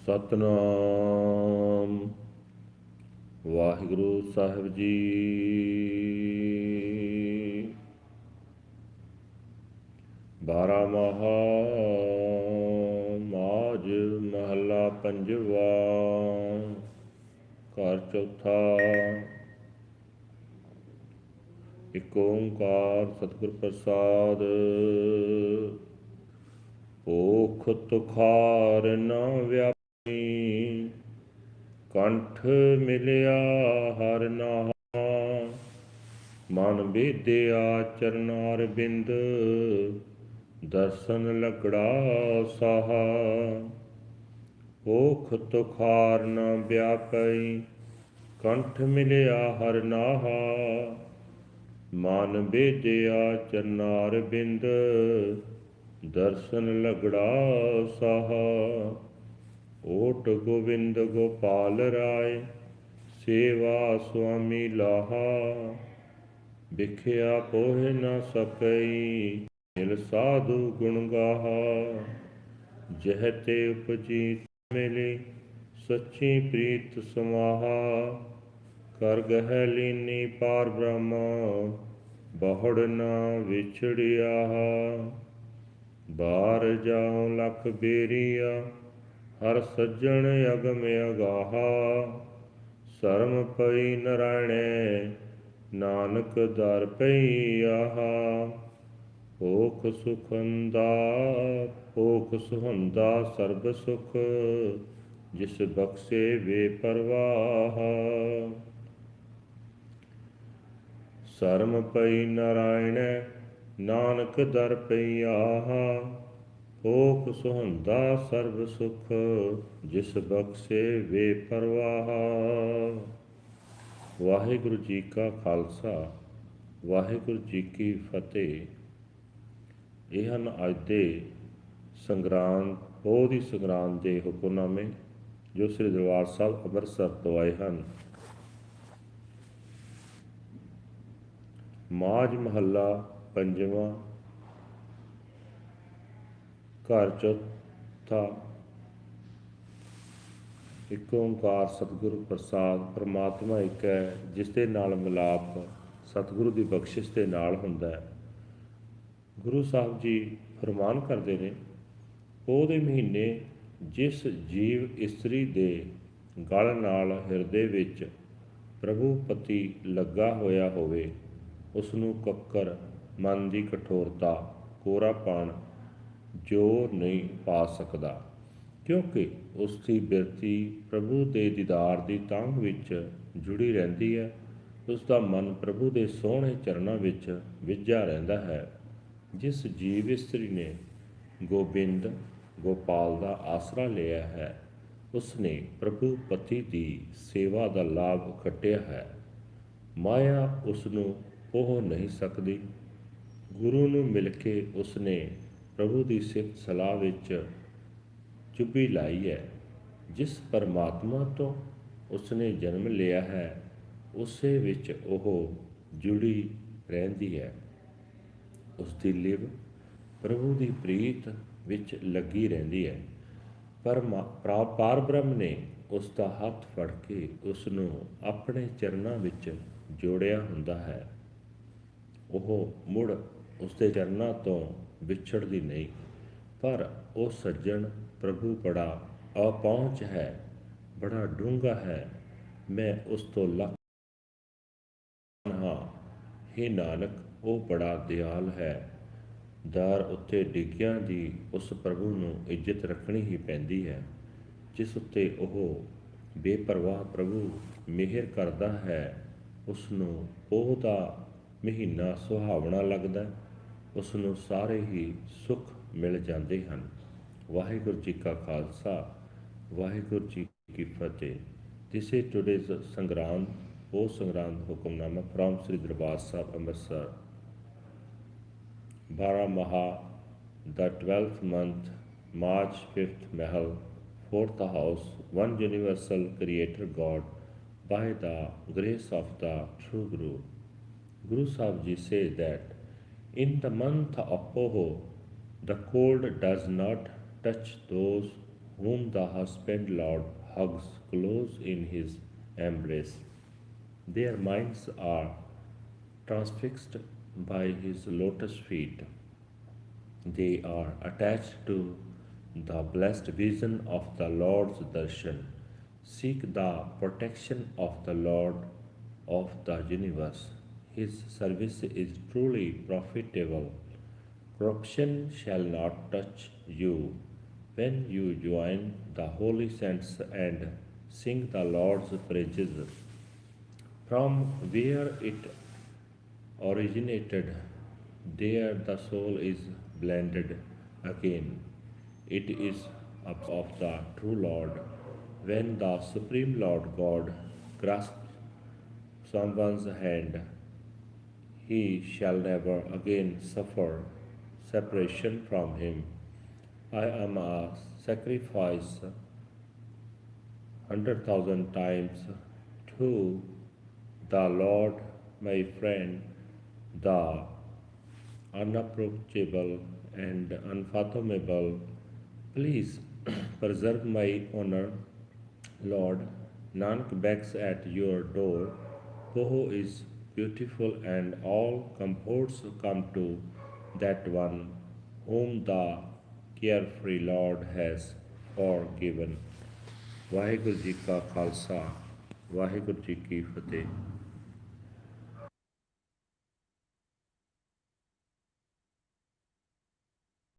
ਸਤਨਾਮ। ਵਾਹਿਗੁਰੂ ਸਾਹਿਬ ਜੀ। ਬਾਰਾ ਮਹਾ ਮਾਜ ਮਹੱਲਾ ਪੰਜਵਾ। ਘਰ ਚੌਥਾ। ਇਕ ਓੰਕਾਰ ਸਤਿਗੁਰ ਪ੍ਰਸਾਦ। ਓਖ ਤੁਖਾਰ ਨ ਵਿਆਪੀ ਕੰਠ ਮਿਲਿਆ ਹਰ ਨਾਮ। ਮਨ ਬੇਦਿਆ ਚਰਨਾਰ ਬਿੰਦ ਦਰਸ਼ਨ ਲਗੜਾ ਸਾਹਾ। ਓਖ ਤੁਖਾਰ ਨ ਵਿਆਪਈ, ਕੰਠ ਮਿਲਿਆ ਹਰ ਨਾਹਾ। ਮਨ ਬੇਦਿਆ ਚਰਨਾਰ ਬਿੰਦ ਦਰਸ਼ਨ ਲਗੜਾ ਸਾਹਾ। ਓਟ ਗੋਬਿੰਦ ਗੋਪਾਲ ਰਾਏ, ਸੇਵਾ ਸੁਆਮੀ ਲਾਹਾ। ਵਿਖਿਆ ਪੋਹਿ ਨ ਸਕਈ, ਮਿਲ ਸਾਧੂ ਗੁਣ ਗਾਹਾ। ਜਹ ਤੇ ਉਪਜੀ ਮਿਲੀ, ਸੱਚੀ ਪ੍ਰੀਤ ਸਮਾਹਾ। ਕਰ ਗਹਿ ਲੀਨੀ ਪਾਰ ਬ੍ਰਹਮ, ਬਹੁੜ ਨਾ ਵਿਛੜਿਆ। ਬਾਰ ਜਾਉ ਲਖ ਬੇਰੀਆ ਹਰ ਸੱਜਣ ਅਗਮ ਅਗਾਹਾ, ਸਰਮ ਪਈ ਨਰਾਇਣੈ ਨਾਨਕ ਦਰ ਪਈ ਆਹਾ। ਭੋਖ ਸੁਖੰਦਾ ਭੋਖ ਸੁਹੰਦਾ ਸਰਬ ਸੁਖ, ਜਿਸ ਬਖਸ਼ੇ ਵੇ ਪਰਵਾਹ। ਸਰਮ ਪਈ ਨਰਾਇਣ ਨਾਨਕ ਦਰ ਪਈ ਆਹਾ। ਭੋਖ ਸੁਹੰਦਾ ਸਰਬ ਸੁਖ, ਜਿਸ ਬਖਸ਼ੇ ਵੇ ਪਰਵਾਹ। ਵਾਹਿਗੁਰੂ ਜੀ ਕਾ ਖਾਲਸਾ, ਵਾਹਿਗੁਰੂ ਜੀ ਕੀ ਫਤਿਹ। ਇਹ ਹਨ ਅੱਜ ਦੇ ਸੰਗਰਾਮ ਹੀ ਸੰਗਰਾਮ ਦੇ ਹੁਕਮਨਾਮੇ, ਜੋ ਸ੍ਰੀ ਦਰਬਾਰ ਸਾਹਿਬ ਅੰਮ੍ਰਿਤਸਰ ਤੋਂ ਆਏ ਹਨ। ਮਾਜ ਮਹੱਲਾ ਪੰਜਵਾਂ ਘਰ ਚੌਥਾ। ਇੱਕ ਓੰਕਾਰ ਸਤਿਗੁਰ ਪ੍ਰਸਾਦ ਪ੍ਰਮਾਤਮਾ ਇੱਕ ਹੈ ਜਿਸ ਦੇ ਨਾਲ ਮਿਲਾਪ ਸਤਿਗੁਰੂ ਦੀ ਬਖਸ਼ਿਸ਼ ਦੇ ਨਾਲ ਹੁੰਦਾ ਹੈ। ਗੁਰੂ ਸਾਹਿਬ ਜੀ ਫਰਮਾਨ ਕਰਦੇ ਨੇ, ਉਹਦੇ ਮਹੀਨੇ ਜਿਸ ਜੀਵ ਇਸਤਰੀ ਦੇ ਗਲ ਨਾਲ ਹਿਰਦੇ ਵਿੱਚ ਪ੍ਰਭੂ ਪਤੀ ਲੱਗਾ ਹੋਇਆ ਹੋਵੇ ਉਸ ਨੂੰ ਕੱਕਰ, ਮਨ ਦੀ ਕਠੋਰਤਾ ਕੋਰਾਪਣ ਜੋਰ ਨਹੀਂ ਪਾ ਸਕਦਾ, ਕਿਉਂਕਿ ਉਸ ਦੀ ਬਿਰਤੀ ਪ੍ਰਭੂ ਦੇ ਦੀਦਾਰ ਦੀ ਤਾਂਘ ਵਿੱਚ ਜੁੜੀ ਰਹਿੰਦੀ ਹੈ। ਉਸ ਦਾ ਮਨ ਪ੍ਰਭੂ ਦੇ ਸੋਹਣੇ ਚਰਨਾਂ ਵਿੱਚ ਵਿਝਿਆ ਰਹਿੰਦਾ ਹੈ। ਜਿਸ ਜੀਵ ਇਸਤਰੀ ਨੇ ਗੋਬਿੰਦ ਗੋਪਾਲ ਦਾ ਆਸਰਾ ਲਿਆ ਹੈ ਉਸ ਨੇ ਪ੍ਰਭੂ ਪਤੀ ਦੀ ਸੇਵਾ ਦਾ ਲਾਭ ਖੱਟਿਆ ਹੈ। ਮਾਇਆ ਉਸ ਨੂੰ ਉਹ ਨਹੀਂ ਸਕਦੀ। ਗੁਰੂ ਨੂੰ ਮਿਲ ਕੇ ਉਸ ਨੇ ਪ੍ਰਭੂ ਦੀ ਸਿਫਤ ਸਲਾਹ ਵਿੱਚ ਚੁੱਪੀ ਲਾਈ ਹੈ। ਜਿਸ ਪਰਮਾਤਮਾ ਤੋਂ ਉਸਨੇ ਜਨਮ ਲਿਆ ਹੈ, ਉਸੇ ਵਿੱਚ ਉਹ ਜੁੜੀ ਰਹਿੰਦੀ ਹੈ। ਉਸ ਦੀ ਲਿਵ ਪ੍ਰਭੂ ਦੀ ਪ੍ਰੀਤ ਵਿੱਚ ਲੱਗੀ ਰਹਿੰਦੀ ਹੈ। ਪਰ, ਪਾਰਬ੍ਰਹਮ ਨੇ ਉਸ ਦਾ ਹੱਥ ਫੜ ਕੇ ਉਸ ਨੂੰ ਆਪਣੇ ਚਰਨਾਂ ਵਿੱਚ ਜੋੜਿਆ ਹੁੰਦਾ ਹੈ। ਉਹ ਮੁੜ ਉਸ ਦੇ ਚਰਨਾਂ ਤੋਂ ਵਿਛੜਦੀ ਨਹੀਂ, ਪਰ ਉਹ ਸੱਜਣ, ਪ੍ਰਭੂ ਬੜਾ ਅਪਹੁੰਚ ਹੈ, ਬੜਾ ਡੂੰਘਾ ਹੈ, ਮੈਂ ਉਸ ਤੋਂ ਲੱਖ ਹਾਂ। हे ਨਾਨਕ, ਉਹ ਬੜਾ ਦਿਆਲ ਹੈ। ਦਾਰ ਉੱਤੇ ਡਿੱਗਿਆਂ ਦੀ ਉਸ ਪ੍ਰਭੂ ਨੂੰ ਇੱਜ਼ਤ ਰੱਖਣੀ ਹੀ ਪੈਂਦੀ ਹੈ, ਜਿਸ ਉੱਤੇ ਉਹ ਬੇਪਰਵਾਹ ਪ੍ਰਭੂ ਮਿਹਰ ਕਰਦਾ ਹੈ, ਉਸ ਨੂੰ ਉਹ ਦਾ ਮਹੀਨਾ ਸੁਹਾਵਣਾ ਲੱਗਦਾ ਉਸ ਨੂੰ ਸਾਰੇ ਹੀ ਸੁੱਖ ਮਿਲ ਜਾਂਦੇ ਹਨ ਵਾਹਿਗੁਰੂ ਜੀ ਕਾ ਖਾਲਸਾ ਵਾਹਿਗੁਰੂ ਜੀ ਕੀ ਫਤਿਹ ਥਿਸ ਇਜ਼ ਟੁਡੇਜ਼ ਸੰਗਰਾਮ ਉਹ ਸੰਗਰਾਮ ਹੁਕਮਨਾਮਾ ਫ্রম ਸ੍ਰੀ ਦਰਬਾਰ ਸਾਹਿਬ ਅੰਮ੍ਰਿਤਸਰ 12 ਮਹਾ ਦਾ 12th month March 5th Mahal 4th house one universal creator God by the grace of the true guru Guru Sahib ji says that in the month of poho the cold does not touch those whom the husband Lord hugs close in his embrace. Their minds are transfixed by his lotus feet. They are attached to the blessed vision of the Lord's darshan. Seek the protection of the Lord of the universe. His service is truly profitable. Corruption shall not touch you when you join the holy saints and sing the Lord's praises. From where it originated, there the soul is blended again. It is of the true Lord. When the Supreme Lord God grasps someone's hand, he shall never again suffer separation from him. I am a sacrifice hundred thousand times to the Lord, my friend, the unapproachable and unfathomable. Please preserve my honor, Lord. Nanak begs at your door. Poho is beautiful, and all comforts come to that one whom the carefree Lord has forgiven. Waheguru ji ਕਾ ਖਾਲਸਾ ਵਾਹਿਗੁਰੂ ਜੀ ਕੀ ਫਤਿਹ